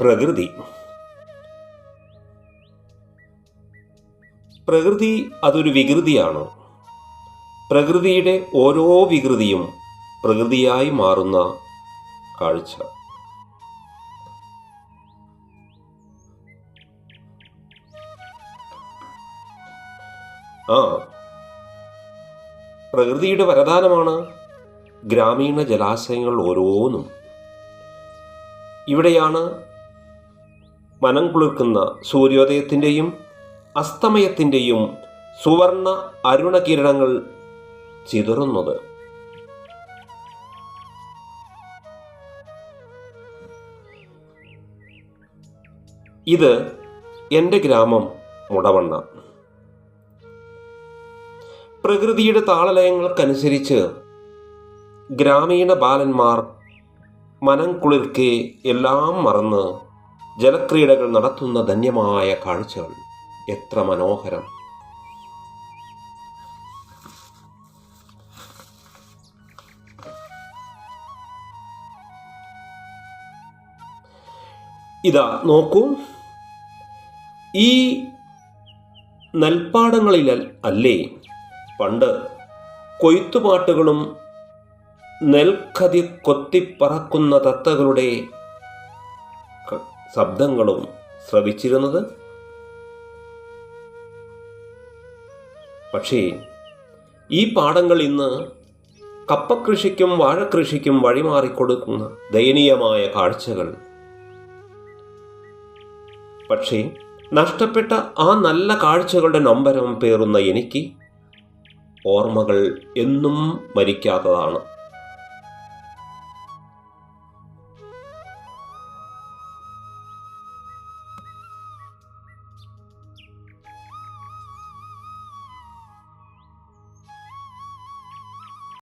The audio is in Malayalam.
പ്രകൃതി. പ്രകൃതി അതൊരു വികൃതിയാണ്. പ്രകൃതിയുടെ ഓരോ വികൃതിയും പ്രകൃതിയായി മാറുന്ന കാഴ്ച. ആ. പ്രകൃതിയുടെ വരദാനമാണ് ഗ്രാമീണ ജലാശയങ്ങൾ ഓരോന്നും. ഇവിടെയാണ് മനം കുളിർക്കുന്ന സൂര്യോദയത്തിന്റെയും അസ്തമയത്തിന്റെയും സുവർണ അരുണകിരണങ്ങൾ ചിതറുന്നത്. ഇത് എന്റെ ഗ്രാമം മുടവണ്ണ. പ്രകൃതിയുടെ താളലയങ്ങൾക്കനുസരിച്ച് ഗ്രാമീണ ബാലന്മാർ മനം കുളിർക്കെ എല്ലാം മറന്ന് ജലക്രീഡകൾ നടത്തുന്ന ധന്യമായ കാഴ്ചകൾ. എത്ര മനോഹരം. ഇതാ നോക്കൂ. ഈ നെൽപ്പാടങ്ങളിൽ അല്ലേ? പണ്ട് കൊയ്ത്തുപാട്ടുകളും നെൽക്കതി കൊത്തിപ്പറക്കുന്ന തത്തകളുടെ ശബ്ദങ്ങളും ശ്രവിച്ചിരുന്നത് പക്ഷേ ഈ പാടങ്ങൾ ഇന്ന് കപ്പകൃഷിക്കും വാഴക്കൃഷിക്കും വഴിമാറിക്കൊടുക്കുന്ന ദയനീയമായ കാഴ്ചകൾ. പക്ഷേ നഷ്ടപ്പെട്ട ആ നല്ല കാഴ്ചകളുടെ നമ്പരം പേറുന്ന എനിക്ക് ഓർമ്മകൾ എന്നും മരിക്കാത്തതാണ്